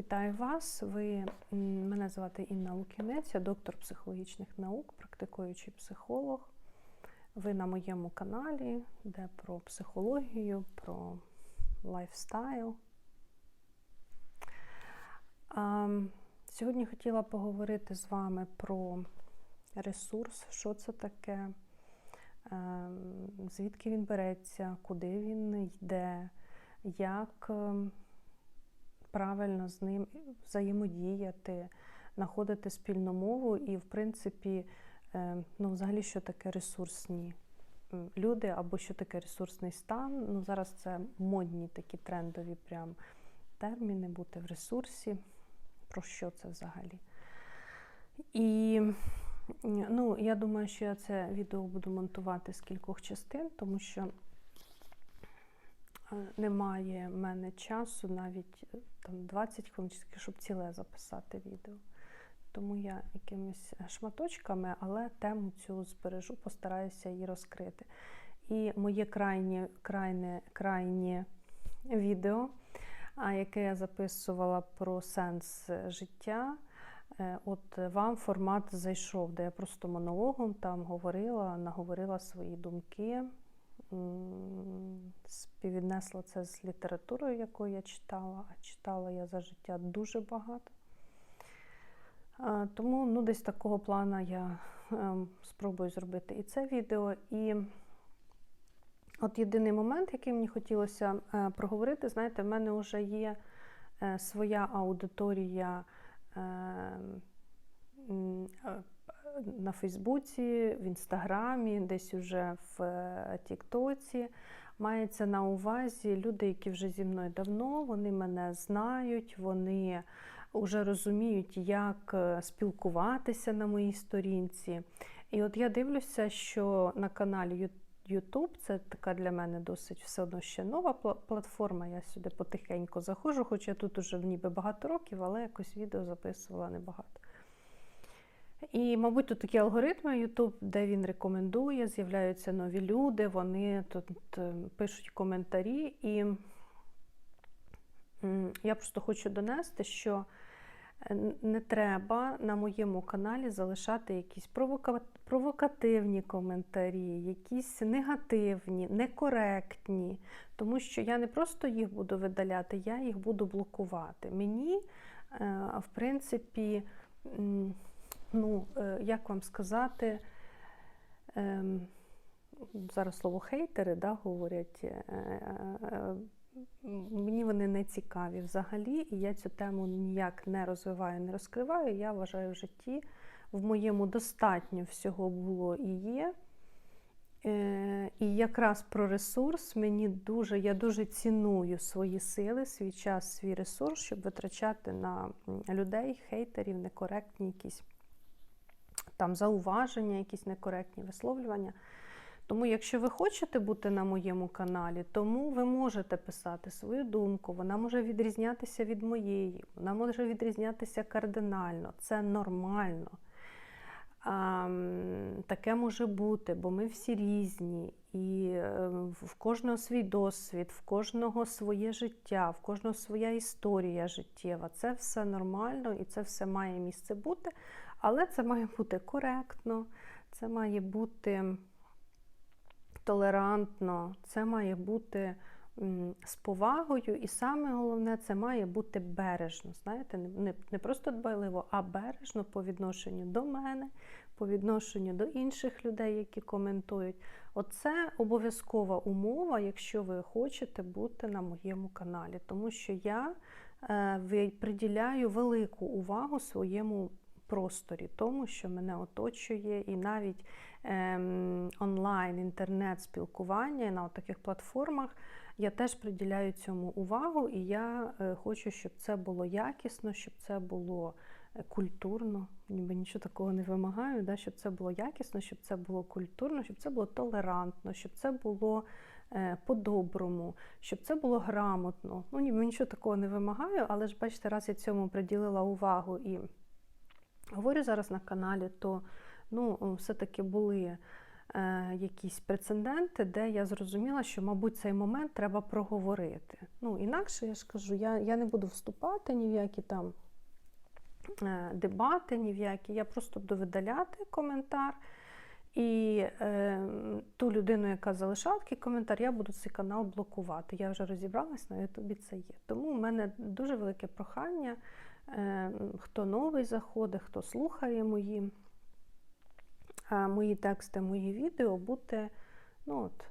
Вітаю вас. Ви мене звати Інна Лукінець, я доктор психологічних наук, практикуючий психолог. Ви на моєму каналі, де про психологію, про лайфстайл. Сьогодні хотіла поговорити з вами про ресурс, що це таке, ем, звідки він береться, куди він йде, як ем, правильно з ним взаємодіяти, знаходити спільну мову і, в принципі, е, ну, взагалі, що таке ресурсні люди або що таке ресурсний стан. Ну, зараз це модні такі трендові прям терміни, бути в ресурсі. Про що це взагалі? І ну, я думаю, що я це відео буду монтувати з кількох частин, тому що немає в мене часу навіть е, там 20 хвилин, щоб ціле записати відео. Тому я якимись шматочками, але тему цю збережу, постараюся її розкрити. І моє крайнє, крайнє, крайнє відео, яке я записувала про сенс життя. е, От вам формат зайшов, де я просто монологом там говорила, наговорила свої думки, співвіднесла це з літературою, яку я читала, а читала я за життя дуже багато. Тому ну, десь такого плану я ем, спробую зробити і це відео. І от єдиний момент, який мені хотілося е, проговорити, знаєте, в мене вже є е, своя аудиторія е, м, е, на Фейсбуці, в Інстаграмі, десь уже в е, Тіктоці. Мається на увазі люди, які вже зі мною давно, вони мене знають, вони вже розуміють, як е, спілкуватися на моїй сторінці. І от я дивлюся, що на каналі YouTube це така для мене досить все одно ще нова платформа. Я сюди потихеньку заходжу, хоч я тут уже ніби багато років, але якось відео записувала небагато. І, мабуть, тут такі алгоритми YouTube, де він рекомендує, з'являються нові люди, вони тут е, пишуть коментарі. І я просто хочу донести, що е, не треба на моєму каналі залишати якісь провока- провокативні коментарі, якісь негативні, некоректні, тому що я не просто їх буду видаляти, я їх буду блокувати. Мені, е, в принципі, ну, е, як вам сказати, ем, зараз слово хейтери да, говорять. е, е, Мені вони не цікаві взагалі, і я цю тему ніяк не розвиваю, не розкриваю. Я вважаю в житті в моєму достатньо всього було і є. І якраз про ресурс мені дуже, я дуже ціную свої сили, свій час, свій ресурс, щоб витрачати на людей, хейтерів, некоректні якісь там зауваження, якісь некоректні висловлювання. Тому, якщо ви хочете бути на моєму каналі, тому ви можете писати свою думку, вона може відрізнятися від моєї, вона може відрізнятися кардинально. Це нормально. А, таке може бути, бо ми всі різні, і е, в кожного свій досвід, в кожного своє життя, в кожного своя історія життєва. Це все нормально і це все має місце бути, але це має бути коректно, це має бути толерантно, це має бути з повагою, і саме головне, це має бути бережно. Знаєте, не, просто дбайливо, а бережно по відношенню до мене, по відношенню до інших людей, які коментують. Оце обов'язкова умова, якщо ви хочете бути на моєму каналі, тому що я е, приділяю велику увагу своєму просторі, тому що мене оточує, і навіть ем, онлайн, інтернет-спілкування на таких платформах я теж приділяю цьому увагу, і я е, хочу, щоб це було якісно, щоб це було е, культурно. Ніби нічого такого не вимагаю, да? щоб це було якісно, щоб це було культурно, щоб це було толерантно, щоб це було е, по-доброму, щоб це було грамотно. Ну, ніби нічого такого не вимагаю, але ж бачите, раз я цьому приділила увагу і говорю зараз на каналі, то ну, все-таки були е, якісь прецеденти, де я зрозуміла, що, мабуть, цей момент треба проговорити. Ну, інакше я ж кажу, я, я не буду вступати ні в які там е, дебати, ні в які. Я просто буду видаляти коментар. І е, ту людину, яка залишала такий коментар, я буду цей канал блокувати. Я вже розібралась, на Ютубі це є. Тому у мене дуже велике прохання. Е, хто новий заходить, хто слухає мої, мої тексти, мої відео, бути, ну от,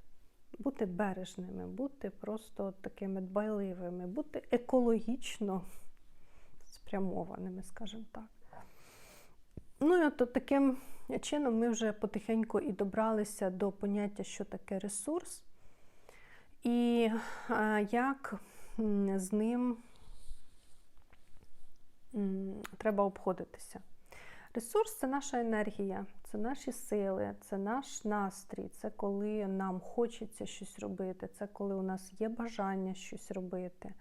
бути бережними, бути просто такими дбайливими, бути екологічно спрямованими, скажімо так. Ну і от таким чином ми вже потихеньку і добралися до поняття, що таке ресурс, і як з ним треба обходитися. Ресурс це наша енергія, це наші сили, це наш настрій, це коли нам хочеться щось робити, це коли у нас є бажання щось робити.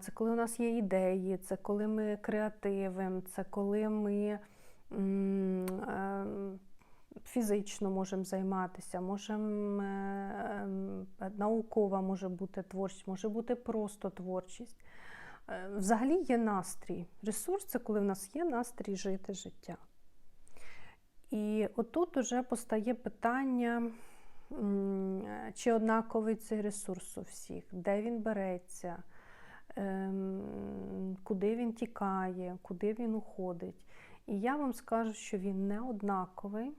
Це коли у нас є ідеї, це коли ми креативимо, це коли ми е, фізично можемо займатися, можемо е, е, наукова може бути творчість, може бути просто творчість. Е, Взагалі є настрій. Ресурс це коли в нас є настрій жити життя. І отут уже постає питання, чи однаковий цей ресурс у всіх, де він береться, ем, куди він тікає, куди він уходить. І я вам скажу, що він не однаковий.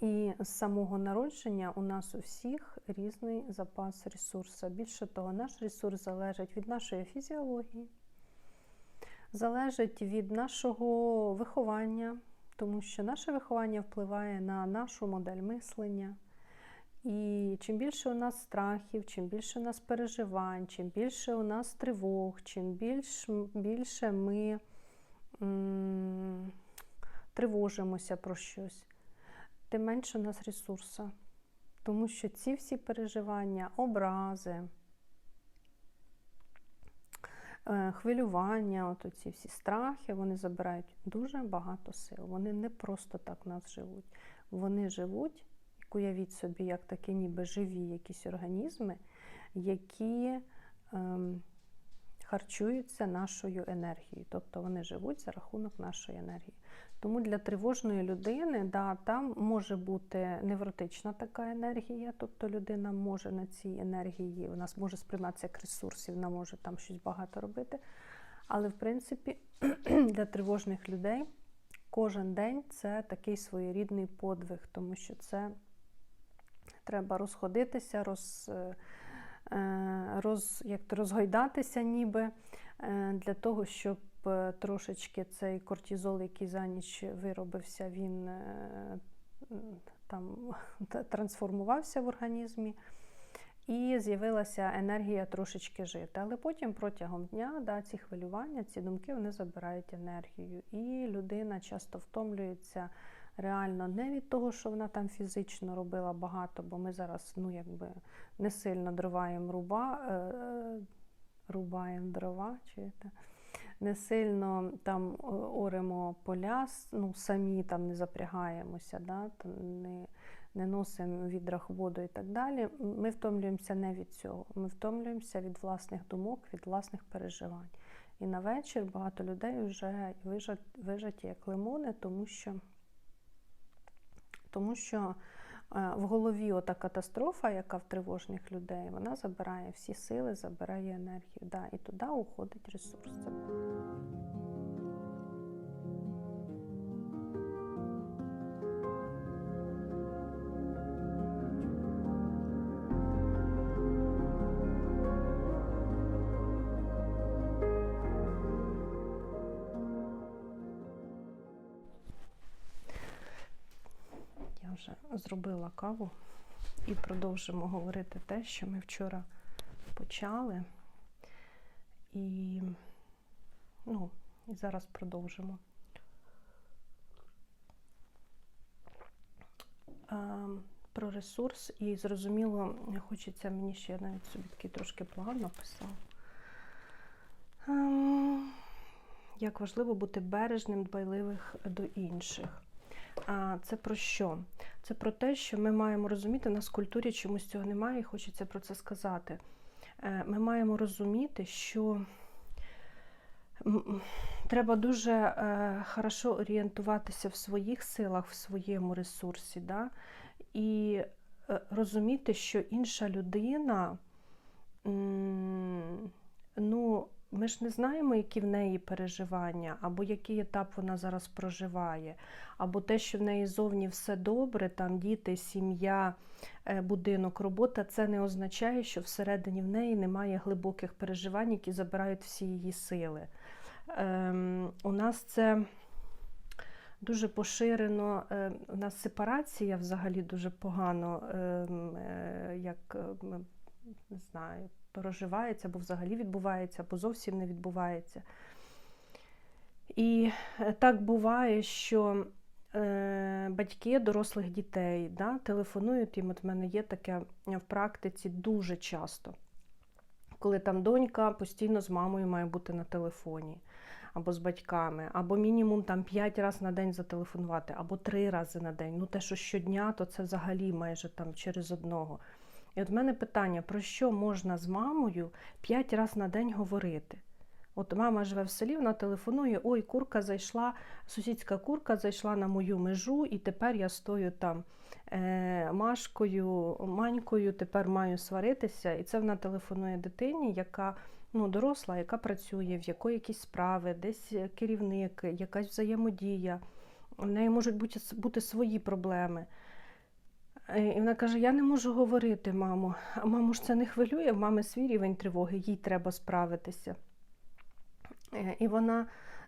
І з самого народження у нас у всіх різний запас ресурсу. Більше того, наш ресурс залежить від нашої фізіології, залежить від нашого виховання, тому що наше виховання впливає на нашу модель мислення. І чим більше у нас страхів, чим більше у нас переживань, чим більше у нас тривог, чим більш, більше ми м, тривожимося про щось, тим менше у нас ресурсу. Тому що ці всі переживання, образи, е, хвилювання, от ці всі страхи, вони забирають дуже багато сил. Вони не просто так нас живуть. Вони живуть, як уявіть собі, як такі ніби живі якісь організми, які ем, харчуються нашою енергією. Тобто вони живуть за рахунок нашої енергії. Тому для тривожної людини да, там може бути невротична така енергія, тобто людина може на цій енергії, у нас може сприйматися як ресурс, і вона може там щось багато робити. Але в принципі для тривожних людей кожен день це такий своєрідний подвиг, тому що це треба розходитися, роз, роз, як то розгойдатися ніби для того, щоб трошечки цей кортизол, який за ніч виробився, він там трансформувався в організмі. І з'явилася енергія трошечки жити. Але потім протягом дня да, ці хвилювання, ці думки вони забирають енергію. І людина часто втомлюється реально не від того, що вона там фізично робила багато, бо ми зараз ну, якби не сильно дроваємо руба, е, рубаємо дрова. чуєте? Не сильно там оремо поля, ну, самі там не запрягаємося, да, не не носимо відрах воду і так далі. Ми втомлюємося не від цього. Ми втомлюємося від власних думок, від власних переживань. І на вечір багато людей вже вижаті як лимони, тому що тому що в голові ота катастрофа, яка в тривожних людей, вона забирає всі сили, забирає енергію. Да, І туди уходить ресурс. Зробила каву і продовжимо говорити те, що ми вчора почали. І, ну, і зараз продовжимо. Про ресурс і зрозуміло, хочеться мені ще навіть собі такий трошки план написав. Як важливо бути бережним, дбайливих до інших. Це про що? Це про те, що ми маємо розуміти, у нас в культурі чомусь цього немає, і хочеться про це сказати. Е, Ми маємо розуміти, що треба дуже е, хорошо орієнтуватися в своїх силах, в своєму ресурсі, да? і е, розуміти, що інша людина, ну, ми ж не знаємо, які в неї переживання, або який етап вона зараз проживає, або те, що в неї зовні все добре, там діти, сім'я, е, будинок, робота, це не означає, що всередині в неї немає глибоких переживань, які забирають всі її сили. Ем, у нас це дуже поширено, е, у нас сепарація взагалі дуже погано, ем, е, як е, м, не знаю, проживається, або взагалі відбувається, або зовсім не відбувається. І е, так буває, що е, батьки дорослих дітей да, телефонують їм. От в мене є таке в практиці дуже часто, коли там донька постійно з мамою має бути на телефоні. Або з батьками, або мінімум там 5 разів на день зателефонувати, або 3 рази на день. Ну, те, що щодня, то це взагалі майже там через одного. І от в мене питання: про що можна з мамою 5 разів на день говорити? От мама живе в селі, вона телефонує: ой, курка зайшла, сусідська курка зайшла на мою межу, і тепер я стою там е, Машкою, манькою, тепер маю сваритися. І це вона телефонує дитині, яка ну, доросла, яка працює, в якої якісь справи, десь керівник, якась взаємодія. У неї можуть бути, бути свої проблеми. Е, І вона каже: Я не можу говорити, мамо. А маму ж це не хвилює, в мами свій рівень тривоги, їй треба справитися. Е, І вона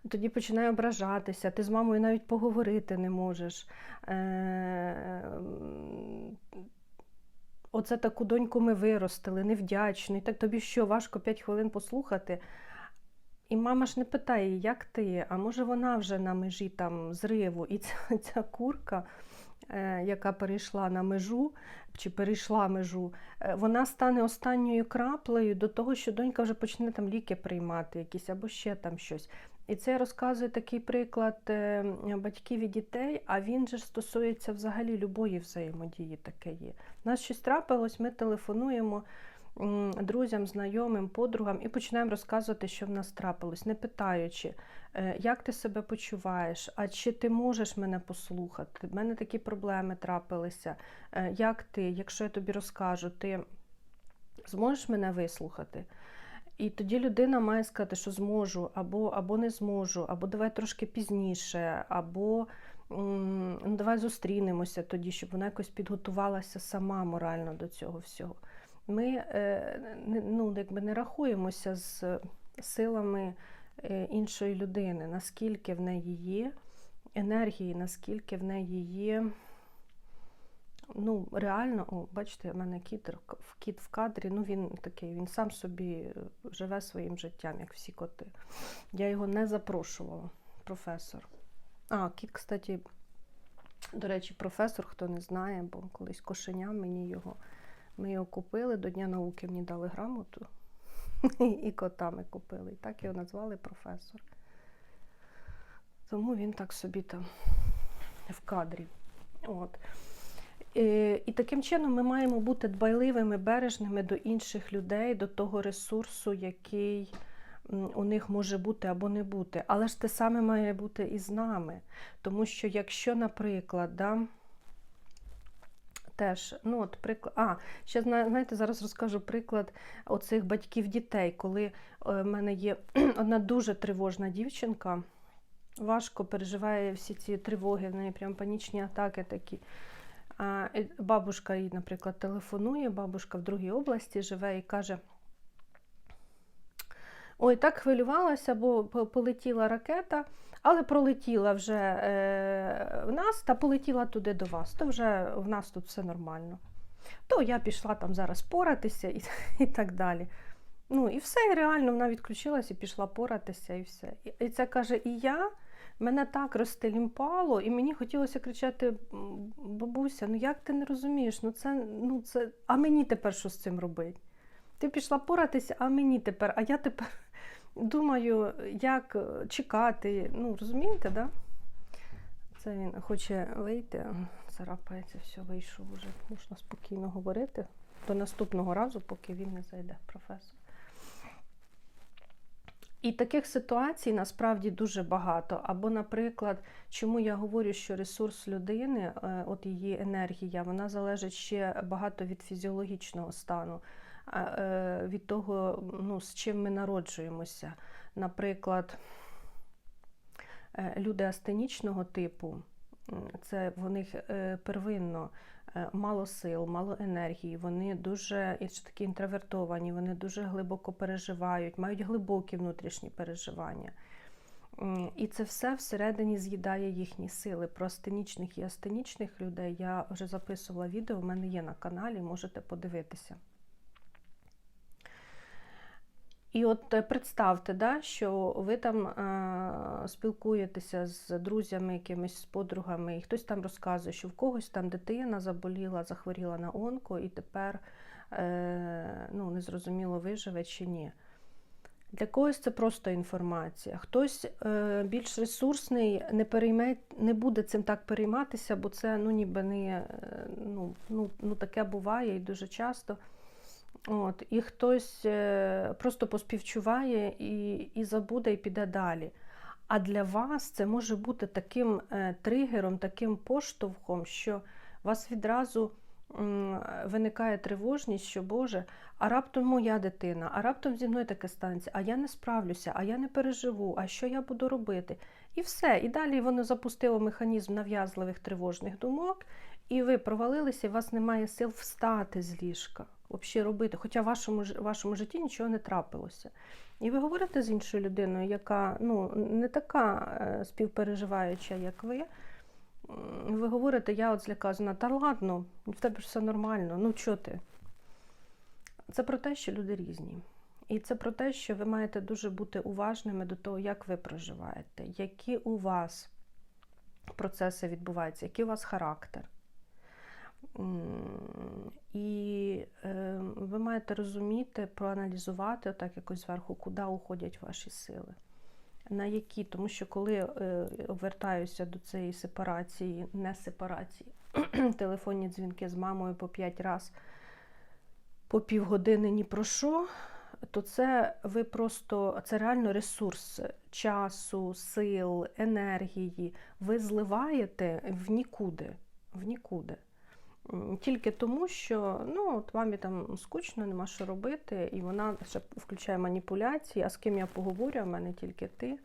тоді починає ображатися, ти з мамою навіть поговорити не можеш. Е, Оце таку доньку ми виростили, невдячну. І так тобі що, важко 5 хвилин послухати. І мама ж не питає, як ти, а може вона вже на межі там зриву. І ця, ця курка, яка перейшла на межу чи перейшла межу, е, вона стане останньою краплею до того, що донька вже почне там ліки приймати, якісь або ще там щось. І це розказує такий приклад е, батьків і дітей, а він же стосується взагалі любої взаємодії таке є. У нас щось трапилось, ми телефонуємо друзям, знайомим, подругам і починаємо розказувати, що в нас трапилось, не питаючи, е, як ти себе почуваєш, а чи ти можеш мене послухати? В мене такі проблеми трапилися. Е, Як ти, якщо я тобі розкажу, ти зможеш мене вислухати? І тоді людина має сказати, що зможу, або, або не зможу, або давай трошки пізніше, або ну, давай зустрінемося тоді, щоб вона якось підготувалася сама морально до цього всього. Ми е, ну, якби не рахуємося з силами е, іншої людини, наскільки в неї є енергії, наскільки в неї є. Ну, реально, о, бачите, в мене кіт, кіт в кадрі, ну він такий, він сам собі живе своїм життям, як всі коти. Я його не запрошувала, професор. А, кіт, кстати, до речі, професор, хто не знає, бо колись кошеня мені його. Ми його купили, до Дня науки мені дали грамоту. І котами купили. І так його назвали професор. Тому він так собі там в кадрі. От. Е, І таким чином ми маємо бути дбайливими, бережними до інших людей, до того ресурсу, який у них може бути або не бути. Але ж те саме має бути і з нами. Тому що якщо, наприклад, да, теж, ну от приклад, а, ще знаєте, зараз розкажу приклад оцих батьків дітей, коли е, в мене є одна дуже тривожна дівчинка, важко переживає всі ці тривоги, в неї прям панічні атаки такі. Бабушка їй, наприклад, телефонує, бабушка в другій області живе і каже: Ой, так хвилювалася, бо полетіла ракета, але пролетіла вже е, в нас та полетіла туди до вас. То вже в нас тут все нормально. То я пішла там зараз поратися і, і так далі. Ну і все, і реально вона відключилась і пішла поратися, і все. І, і це каже, і я. Мене так розтелімпало, і мені хотілося кричати: бабуся, ну як ти не розумієш? Ну це, ну це, а мені тепер що з цим робити? Ти пішла поратися, а мені тепер, а я тепер думаю, як е, чекати. Ну, розумієте, да? Це він хоче вийти, царапається, все, вийшов уже. Можна спокійно говорити до наступного разу, поки він не зайде, професор. І таких ситуацій насправді дуже багато. Або, наприклад, чому я говорю, що ресурс людини, е, от її енергія, вона залежить ще багато від фізіологічного стану, від того, ну, з чим ми народжуємося. Наприклад, е, люди астенічного типу, це в них е, первинно е, мало сил, мало енергії, вони дуже такі інтровертовані, вони дуже глибоко переживають, мають глибокі внутрішні переживання. І це все всередині з'їдає їхні сили. Про астенічних і астенічних людей я вже записувала відео, в мене є на каналі, можете подивитися. І от е, представте, да, що ви там е, спілкуєтеся з друзями, якимись з подругами, і хтось там розказує, що в когось там дитина заболіла, захворіла на онко, і тепер е, ну, незрозуміло виживе чи ні. Для когось це просто інформація. Хтось е, більш ресурсний не перейме, не буде цим так перейматися, бо це ну, ніби не е, ну, ну, ну, таке буває і дуже часто. От, І хтось е, просто поспівчуває і, і забуде, і піде далі. А для вас це може бути таким е, тригером, таким поштовхом, що вас відразу виникає тривожність, що Боже, а раптом моя дитина, а раптом зі мною таке станеться, а я не справлюся, а я не переживу, а що я буду робити? І все. І далі воно запустило механізм нав'язливих тривожних думок, і ви провалилися, і у вас немає сил встати з ліжка, взагалі робити, хоча в вашому, вашому житті нічого не трапилося. І ви говорите з іншою людиною, яка ну, не така е, співпереживаюча, як ви. Ви говорите, я от злякана, та ладно, в тебе ж все нормально, ну чого ти? Це про те, що люди різні. І це про те, що ви маєте дуже бути уважними до того, як ви проживаєте, які у вас процеси відбуваються, який у вас характер. І е, ви маєте розуміти, проаналізувати отак якось зверху, куди уходять ваші сили. На які, тому що коли е, вертаюся до цієї сепарації, не сепарації, телефонні дзвінки з мамою по 5 разів по півгодини ні про що, то це ви просто це реально ресурс часу, сил, енергії. Ви зливаєте в нікуди. В нікуди. Тільки тому, що ну, от мамі там скучно, нема що робити, і вона ще включає маніпуляції, а з ким я поговорю, а в мене тільки ти.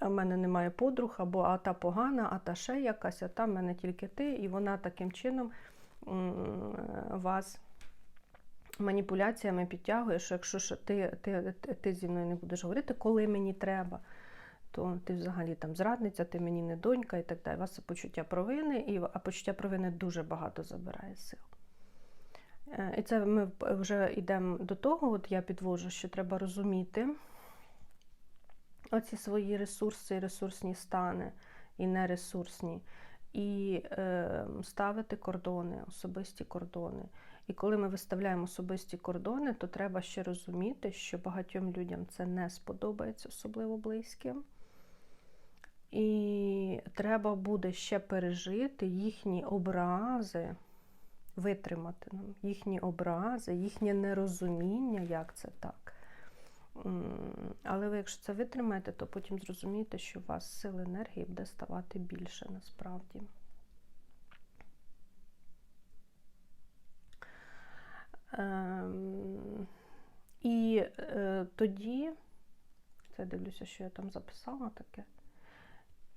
В мене немає подруг, або а та погана, а та ще якась, а там в мене тільки ти. І вона таким чином вас маніпуляціями підтягує, що якщо ти, ти, ти зі мною не будеш говорити, коли мені треба, то ти взагалі там зрадниця, ти мені не донька і так далі. У вас це почуття провини, і, а почуття провини дуже багато забирає сил. Е, І це ми вже йдемо до того, от я підвожу, що треба розуміти оці свої ресурси, ресурсні стани і нересурсні, і е, ставити кордони, особисті кордони. І коли ми виставляємо особисті кордони, то треба ще розуміти, що багатьом людям це не сподобається, особливо близьким. І треба буде ще пережити їхні образи, витримати нам їхні образи, їхнє нерозуміння, як це так. Але ви, якщо це витримаєте, то потім зрозумієте, що у вас сил енергії буде ставати більше насправді. Ем, І е, тоді, це дивлюся, що я там записала таке.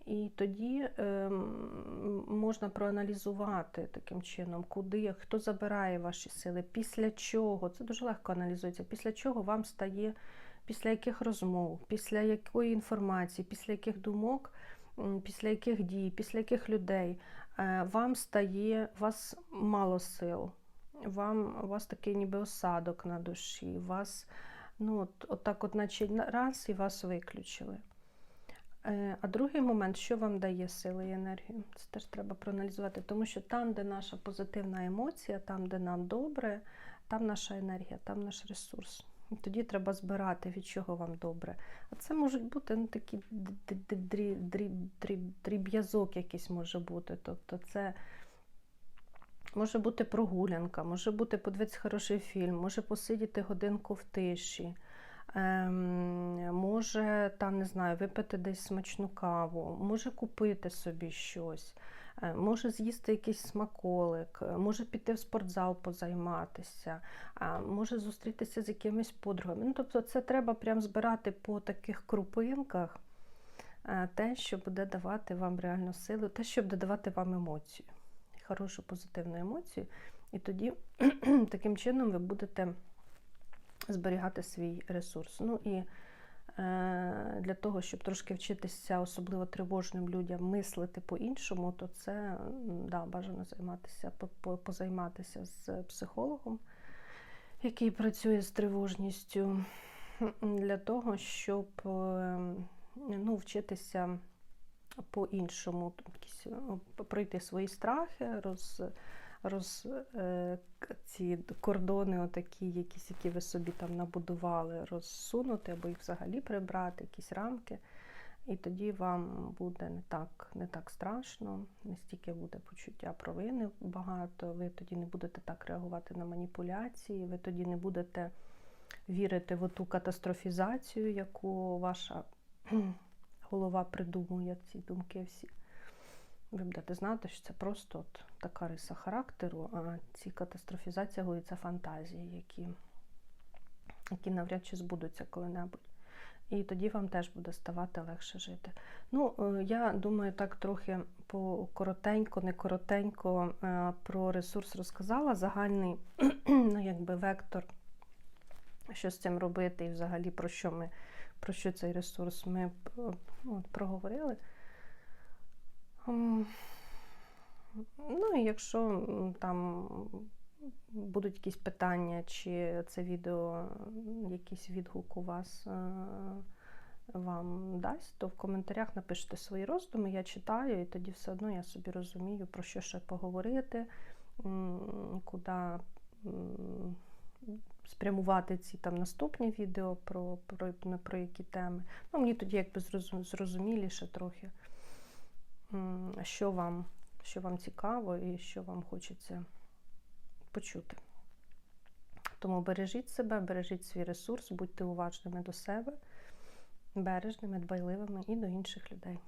І тоді ем, можна проаналізувати таким чином, куди, хто забирає ваші сили, після чого, це дуже легко аналізується, після чого вам стає, після яких розмов, після якої інформації, після яких думок, після яких дій, після яких людей е, вам стає, вас мало сил, вам, у вас такий ніби осадок на душі, вас, ну, от, от так от наче раз і вас виключили. Е, А другий момент, що вам дає сили і енергію, це теж треба проаналізувати, тому що там, де наша позитивна емоція, там, де нам добре, там наша енергія, там наш ресурс. І Тоді треба збирати, від чого вам добре. А це можуть бути ну, такі дріб'язок якийсь може бути. Тобто це може бути прогулянка, може бути подивитися хороший фільм, може посидіти годинку в тиші. Ем, може, там, не знаю, випити десь смачну каву, може купити собі щось, е, може з'їсти якийсь смаколик, е, може піти в спортзал позайматися, може зустрітися з якимись подругами. Ну, тобто це треба прям збирати по таких крупинках е, те, що буде давати вам реальну силу, те, що буде давати вам емоцію, хорошу позитивну емоцію. І тоді таким чином ви будете зберігати свій ресурс. Ну і е, для того, щоб трошки вчитися, особливо тривожним людям, мислити по-іншому, то це да, бажано займатися, по- по- позайматися з психологом, який працює з тривожністю, для того, щоб е, ну, вчитися по-іншому, тобто якісь, е, пройти свої страхи, роз, роз, е, ці кордони, отакі, якісь, які ви собі там набудували, розсунути або їх взагалі прибрати, якісь рамки. І тоді вам буде не так, не так страшно, не стільки буде почуття провини багато, ви тоді не будете так реагувати на маніпуляції, ви тоді не будете вірити в ту катастрофізацію, яку ваша голова придумує, ці думки всі. Ви будете знати, що це просто от така риса характеру, а ці катастрофізація це фантазії, які, які навряд чи збудуться коли-небудь. І тоді вам теж буде ставати легше жити. Ну, е, я думаю, так трохи по коротенько, не коротенько е, про ресурс розказала. Загальний ну, якби вектор, що з цим робити, і взагалі про що ми, про що цей ресурс ми ну, проговорили. Ну, і якщо там будуть якісь питання, чи це відео, якийсь відгук у вас е, вам дасть, то в коментарях напишіть свої роздуми, я читаю, і тоді все одно я собі розумію, про що ще поговорити, куди спрямувати ці там наступні відео, про, про, про які теми. Ну, мені тоді якби зрозуміліше трохи, що вам, що вам цікаво і що вам хочеться почути. Тому бережіть себе, бережіть свій ресурс, будьте уважними до себе, бережними, дбайливими і до інших людей.